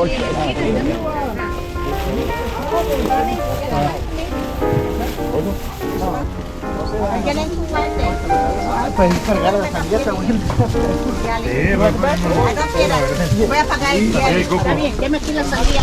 Puedes cargar la camioneta, güey. Voy a pagar el día. Está bien, déme aquí la sandía.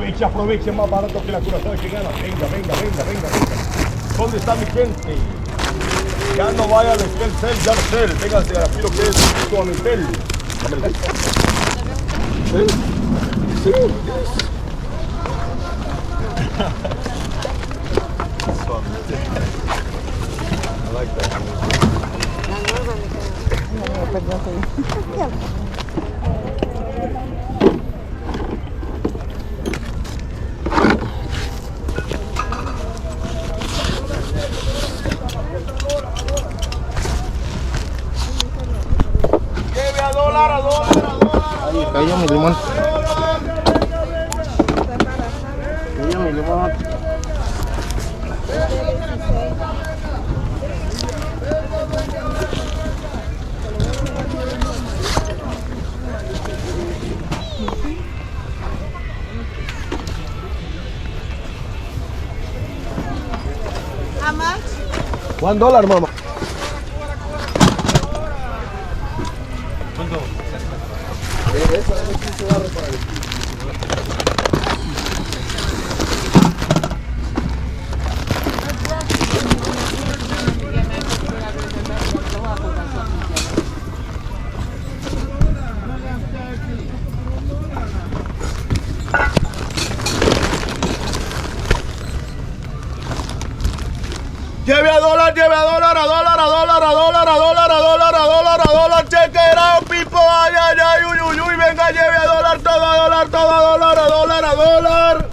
Aproveche, aproveche, más barato que la curazao que gana. Venga, venga, venga, venga, venga. ¿Dónde está mi gente? Ya no vaya al Estel, ya no sé. Véngase aquí lo que es su Amitel. Sí, sí. I like that. Lleve a dólar, a dólar, a dólar. Ay, cayó mi limón. Cayó mi limón. How much? One dollar, mamá. Uy, uy, venga, lleve a dólar, todo a dólar, todo a dólar, a dólar, a dólar.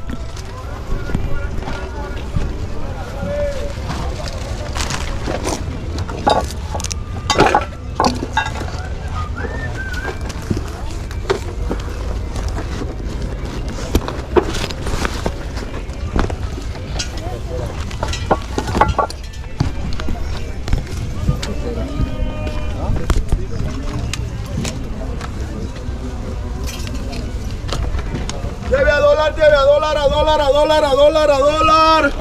Dólar, a dólar, a dólar, a dólar.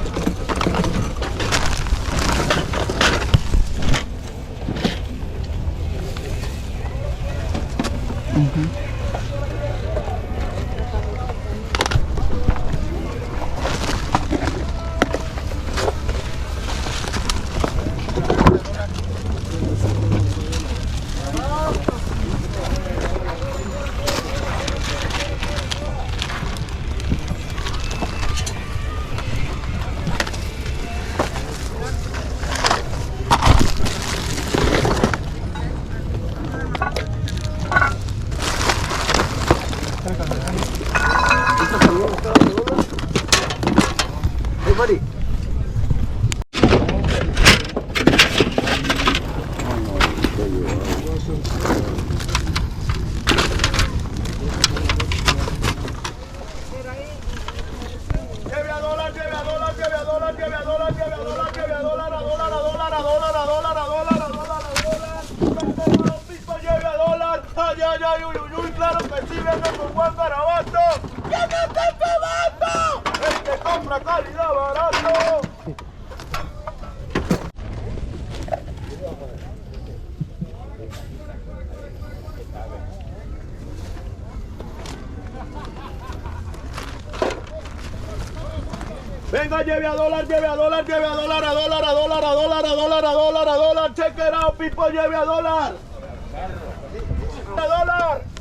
Hey, buddy. Lleve a dólar, lleve a dólar, lleve a dólar, lleve a dólar, lleve a dólar, lleve a dólar, a dólar, a dólar, a dólar, a dólar, a dólar, a dólar, a dólar. Piso lleve a dólar. Ay, ay, ay, uy, uy, uy, claro que sí, venga con buen garabato. ¡Llévate este vato! El que compra calidad barato. Venga, lleve a dólar, lleve a dólar, lleve a dólar, a dólar, a dólar, a dólar, a dólar, a dólar, a dólar. Check it out, people, lleve a dólar. A dólar.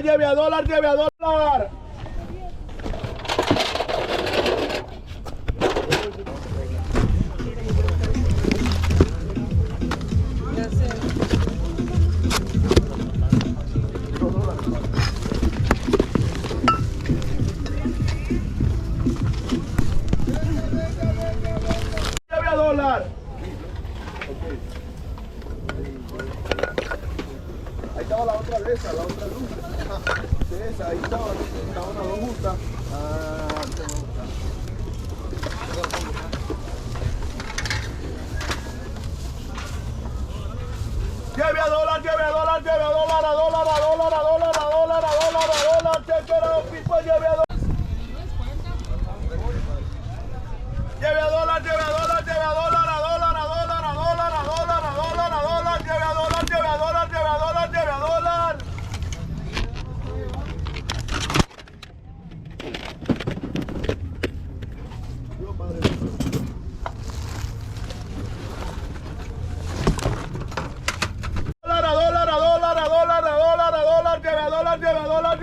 Lleve a dólar, lleve a dólar. Dólar, lleve dólar, a dólar, dólar, dólar, dólar, dólar, dólar, lleve a Lord,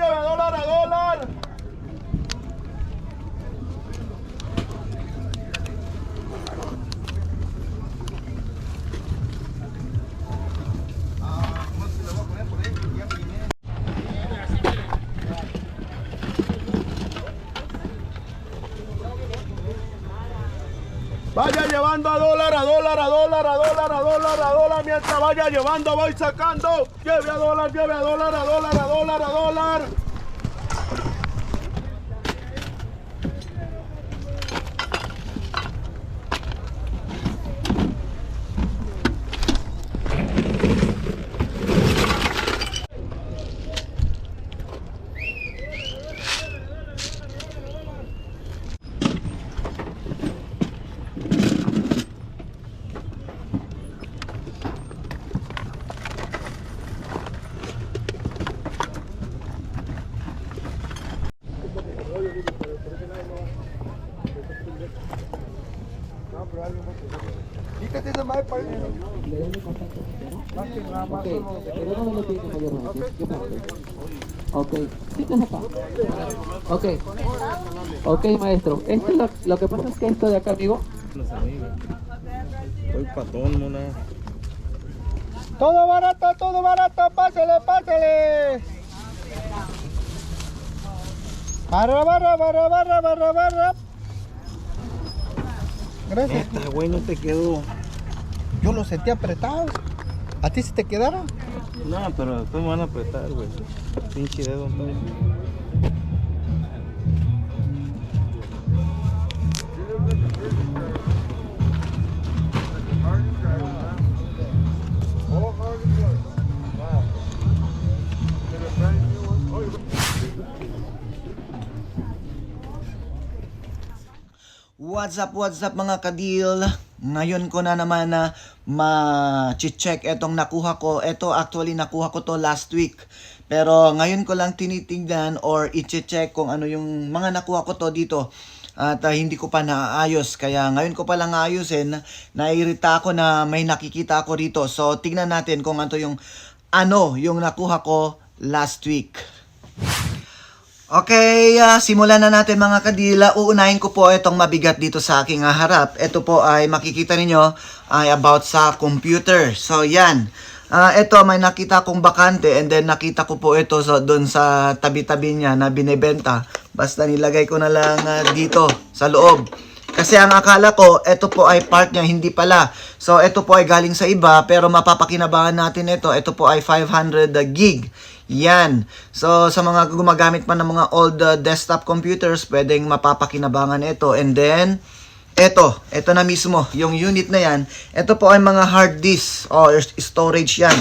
Vaya llevando a dólar, a dólar, a dólar, a dólar, a dólar, a dólar. Mientras vaya llevando, voy sacando. Lleve a dólar, lleve a dólar, a dólar, a dólar, a dólar. Okay, okay, maestro. Esto es lo, lo que pasa es que esto de acá, amigo, Soy patón, mona. Todo barato, todo barato, pásale, pásale. Barra, barra, barra, barra, barra, barra. Gracias. Esta, güey, no te quedó. Yo lo sentí apretado. ¿A ti se te quedaron? No, pero después me van a apretar, güey. Pinche dedo, no. What's up, what's up mga kadil? Ngayon ko na naman na ma-check etong nakuha ko. Ito actually nakuha ko to last week. Pero ngayon ko lang tinitingnan or i-check kung ano yung mga nakuha ko to dito. At ah, hindi ko pa naayos. Kaya ngayon ko pa lang ayusin. Nairita ako na may nakikita ako rito. So tingnan natin kung ano yung ano yung nakuha ko last week. Okay, ah, simulan na natin mga kadila. Uunahin ko po itong mabigat dito sa aking ah, harap. Ito po ay makikita ninyo ay about sa computer. So yan. Ah, ito may nakita kong bakante and then nakita ko po ito so, doon sa tabi-tabi niya na binebenta. Basta nilagay ko na lang ah, dito sa loob. Kasi ang akala ko, ito po ay part niya, hindi pala. So, ito po ay galing sa iba, pero mapapakinabangan natin ito. Ito po ay 500 gig. Yan. So, sa mga gumagamit pa ng mga old uh, desktop computers, pwedeng mapapakinabangan ito. And then, ito, ito na mismo, yung unit na yan. Ito po ay mga hard disk or storage yan.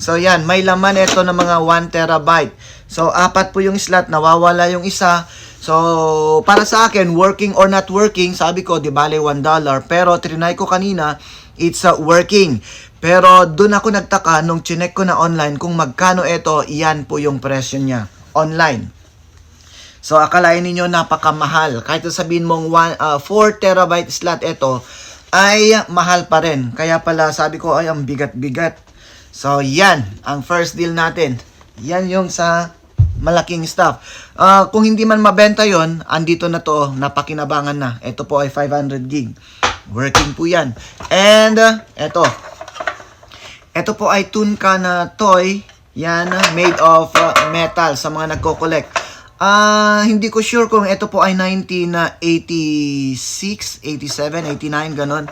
So, yan, may laman ito ng mga 1 terabyte. So, apat po yung slot, nawawala yung isa. So, para sa akin, working or not working, sabi ko, di bale $1. Pero, trinay ko kanina, it's uh, working. Pero, dun ako nagtaka nung chinek ko na online kung magkano ito, iyan po yung presyo niya. Online. So, akalain ninyo napakamahal. Kahit sabihin mong one, uh, 4 terabyte slot ito, ay mahal pa rin. Kaya pala sabi ko, ay ang bigat-bigat. So, yan. Ang first deal natin. Yan yung sa malaking stuff. Ah, kung hindi man mabenta yon, andito na to, napakinabangan na. Ito po ay 500 gig. Working po yan. And, uh, ito. Ito po ay Tunka na toy. Yan, uh, made of uh, metal sa mga nagko-collect. Ah, hindi ko sure kung ito po ay 1986, 87, 89, ganon.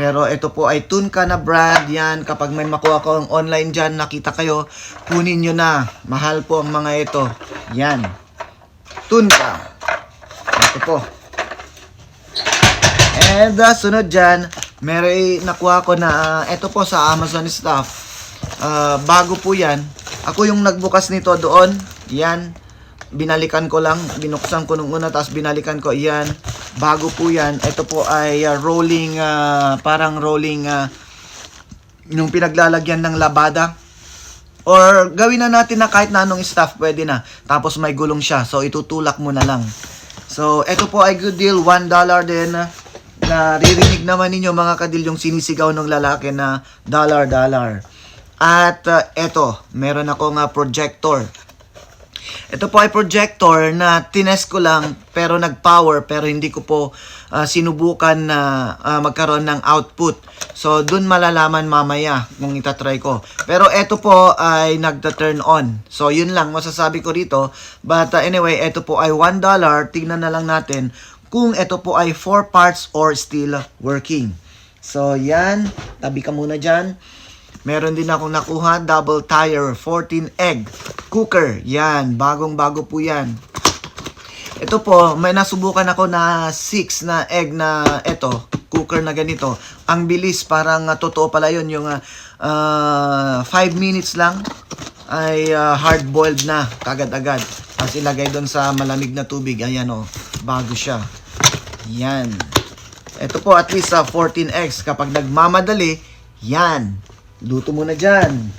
Pero ito po ay Tunka na brand. Yan, kapag may makuha ko online dyan, nakita kayo, kunin nyo na. Mahal po ang mga ito. Yan. Tunka. Ito po. And uh, sunod dyan, may nakuha ko na, uh, ito po sa Amazon stuff. Ah, bago po yan. Ako yung nagbukas nito doon. Yan. Binalikan ko lang. Binuksan ko nung una, tapos binalikan ko. Yan. Bago po yan. Ito po ay ah, rolling, ah, parang rolling, ah, yung pinaglalagyan ng labada. Or gawin na natin na kahit na anong stuff, pwede na. Tapos may gulong siya. So, itutulak mo na lang. So, ito po ay good deal. $1 din. Naririnig naman ninyo mga kadil yung sinisigaw ng lalaki na dollar, dollar. At uh, eto, meron akong uh, projector. Ito po ay projector na tines ko lang pero nag-power pero hindi ko po uh, sinubukan na uh, magkaroon ng output. So, dun malalaman mamaya kung itatry ko. Pero ito po ay nagta-turn on. So, yun lang masasabi ko rito. But uh, anyway, ito po ay $1. Tingnan na lang natin kung ito po ay 4 parts or still working. So, yan. Tabi ka muna dyan. Meron din akong nakuha, double tire, 14 egg cooker. Yan, bagong bago po yan. Ito po, may nasubukan ako na 6 na egg na ito, cooker na ganito. Ang bilis, parang uh, totoo pala yun, yung 5 minutes lang ay uh, hard-boiled na, kagad-agad. Tapos ilagay doon sa malamig na tubig. Ayan o, bago siya. Yan. Ito po, at least sa 14 eggs. Kapag nagmamadali, yan. Luto mo na dyan.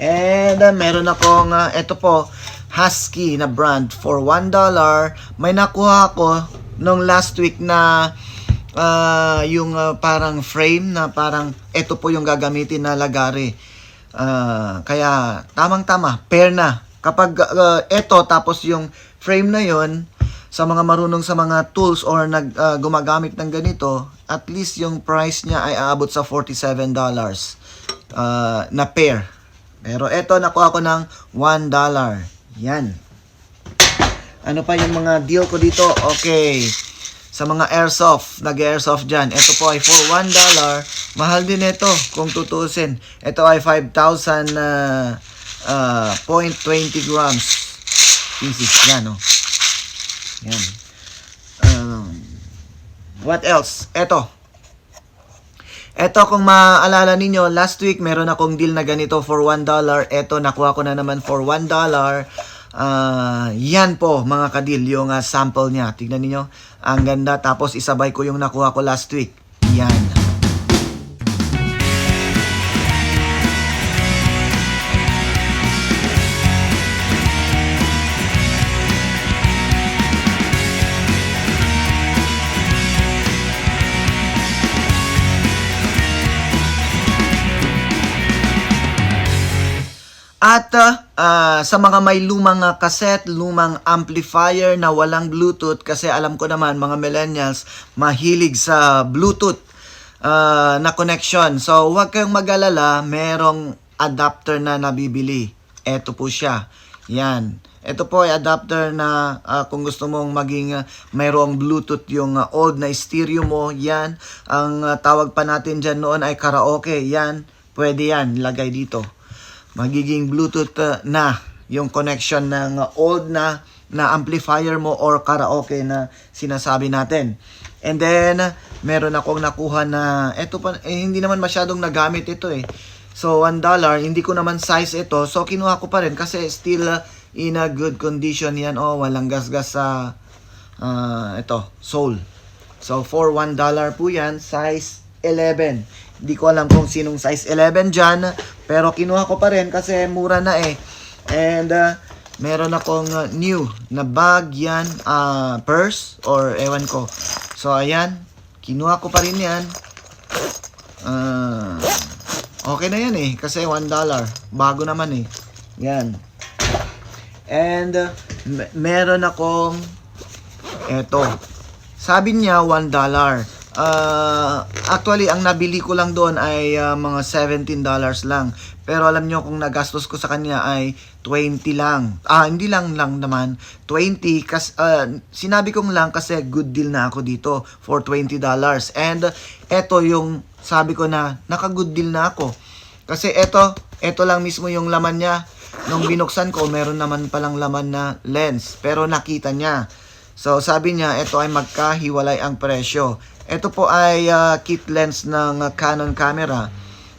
And uh, meron akong, uh, ito po, Husky na brand for $1. May nakuha ako nung last week na uh, yung uh, parang frame na parang ito po yung gagamitin na lagari. Uh, kaya tamang-tama, pair na. Kapag uh, ito tapos yung frame na yon sa mga marunong sa mga tools or nag uh, gumagamit ng ganito, at least yung price niya ay aabot sa $47 uh, na pair. Pero eto nakuha ko ng $1. Yan. Ano pa yung mga deal ko dito? Okay. Sa mga airsoft, nag-airsoft dyan. Ito po ay for $1. Mahal din ito kung tutusin. Ito ay 5,000 uh, uh, 0.20 grams. Pieces. Yan, oh. Yan. Um, what else? Ito. Ito, kung maalala ninyo, last week meron akong deal na ganito for $1. Ito, nakuha ko na naman for $1. Ah, yan po, mga kadil, yung ah, sample niya. Tignan niyo Ang ganda. Tapos, isabay ko yung nakuha ko last week. Yan. At ah, ah, sa mga may lumang ah, cassette, lumang amplifier na walang Bluetooth, kasi alam ko naman mga millennials mahilig sa Bluetooth ah, na connection. So huwag kayong mag-alala, merong adapter na nabibili. Ito po siya. Yan. Ito po ay adapter na ah, kung gusto mong maging ah, mayroong Bluetooth yung ah, old na stereo mo, yan. Ang ah, tawag pa natin dyan noon ay karaoke, yan. Pwede yan, lagay dito magiging Bluetooth uh, na yung connection ng old na na amplifier mo or karaoke na sinasabi natin. And then, meron akong nakuha na, eto pa, eh, hindi naman masyadong nagamit ito eh. So, $1, hindi ko naman size ito. So, kinuha ko pa rin kasi still uh, in a good condition yan. Oh, walang gasgas sa, uh, ito, sole. So, for $1 po yan, size 11. Hindi ko alam kung sinong size 11 dyan. Pero kinuha ko pa rin kasi mura na eh. And uh, meron akong uh, new na bag yan. Uh, purse or ewan ko. So ayan. Kinuha ko pa rin yan. Uh, okay na yan eh. Kasi $1. Bago naman eh. Yan. And uh, me- meron akong eto. Sabi niya $1. Uh, actually, ang nabili ko lang doon ay uh, mga $17 lang. Pero alam nyo kung nagastos ko sa kanya ay 20 lang. Ah, hindi lang lang naman. 20 kas uh, sinabi kong lang kasi good deal na ako dito for $20. And uh, eto yung sabi ko na naka-good deal na ako. Kasi eto, eto lang mismo yung laman niya. Nung binuksan ko, meron naman palang laman na lens. Pero nakita niya. So, sabi niya, ito ay magkahiwalay ang presyo. Ito po ay ah, kit lens ng ah, Canon camera.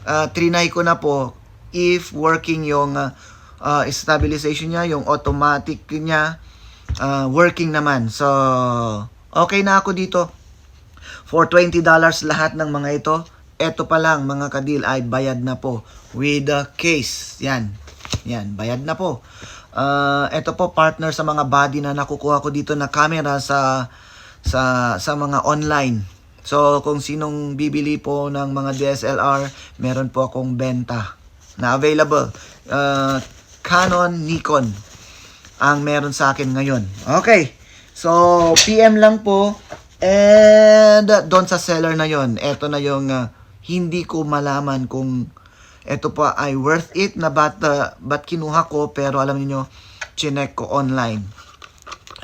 Ah, trinay ko na po if working yung ah, ah, stabilization niya, yung automatic niya, ah, working naman. So, okay na ako dito. For $20 lahat ng mga ito. Ito pa lang mga kadil ay bayad na po with the case. Yan. Yan, bayad na po. Ah, ito po partner sa mga body na nakukuha ko dito na camera sa sa sa mga online. So kung sinong bibili po ng mga DSLR, meron po akong benta na available. Ah, Canon, Nikon ang meron sa akin ngayon. Okay. So PM lang po and uh, doon sa seller na yon, eto na yung ah, hindi ko malaman kung ito pa ay worth it na ba't, uh, ba't kinuha ko pero alam niyo chinek ko online.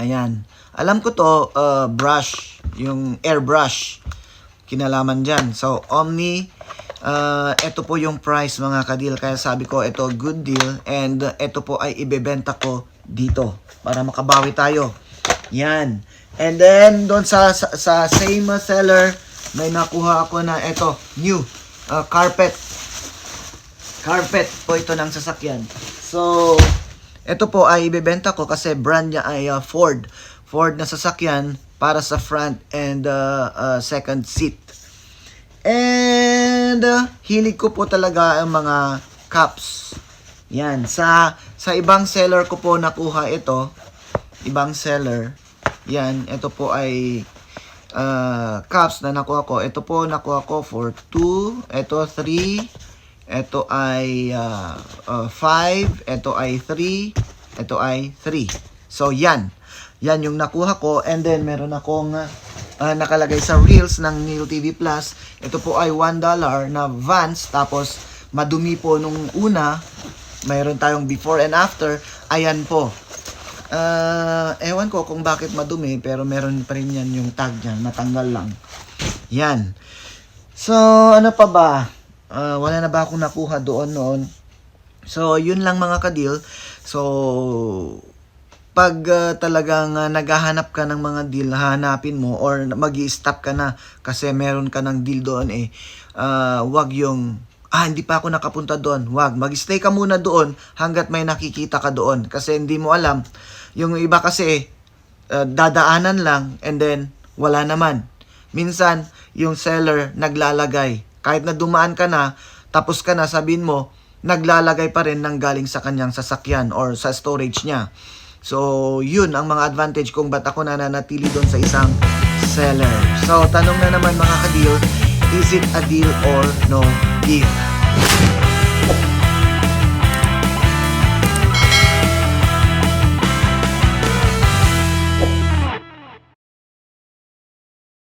Ayan. Alam ko to uh, brush, yung airbrush kinalaman dyan. So, Omni, uh, ito po yung price mga kadil. Kaya sabi ko, ito good deal. And uh, ito po ay ibebenta ko dito para makabawi tayo. Yan. And then, doon sa, sa, sa same seller, may nakuha ako na ito, new uh, carpet. Carpet po ito ng sasakyan. So, ito po ay ibebenta ko kasi brand niya ay uh, Ford. Ford na sasakyan para sa front and uh, uh, second seat. And uh, hilig ko po talaga ang mga cups. Yan, sa sa ibang seller ko po nakuha ito. Ibang seller. Yan, ito po ay uh, cups na nakuha ko. Ito po nakuha ko for 2, ito 3, ito ay 5, ito ay 3, ito ay 3. So yan. Yan yung nakuha ko and then meron akong uh, nakalagay sa reels ng Neo TV Plus. Ito po ay $1 na Vans tapos madumi po nung una. Mayroon tayong before and after. Ayan po. Uh, ewan ko kung bakit madumi pero meron pa rin yan yung tag niya. Natanggal lang. Yan. So, ano pa ba? Uh, wala na ba akong nakuha doon noon? So, yun lang mga kadil. So, pag uh, talagang uh, naghahanap ka ng mga deal, hanapin mo or mag stop ka na kasi meron ka ng deal doon eh, uh, wag yung, ah, hindi pa ako nakapunta doon. Wag, mag-stay ka muna doon hanggat may nakikita ka doon. Kasi hindi mo alam, yung iba kasi, uh, dadaanan lang and then wala naman. Minsan, yung seller naglalagay. Kahit na dumaan ka na, tapos ka na, sabihin mo, naglalagay pa rin ng galing sa kanyang sasakyan or sa storage niya. So, yun ang mga advantage kung ba't ako nananatili doon sa isang seller. So, tanong na naman mga ka-deal, is it a deal or no deal?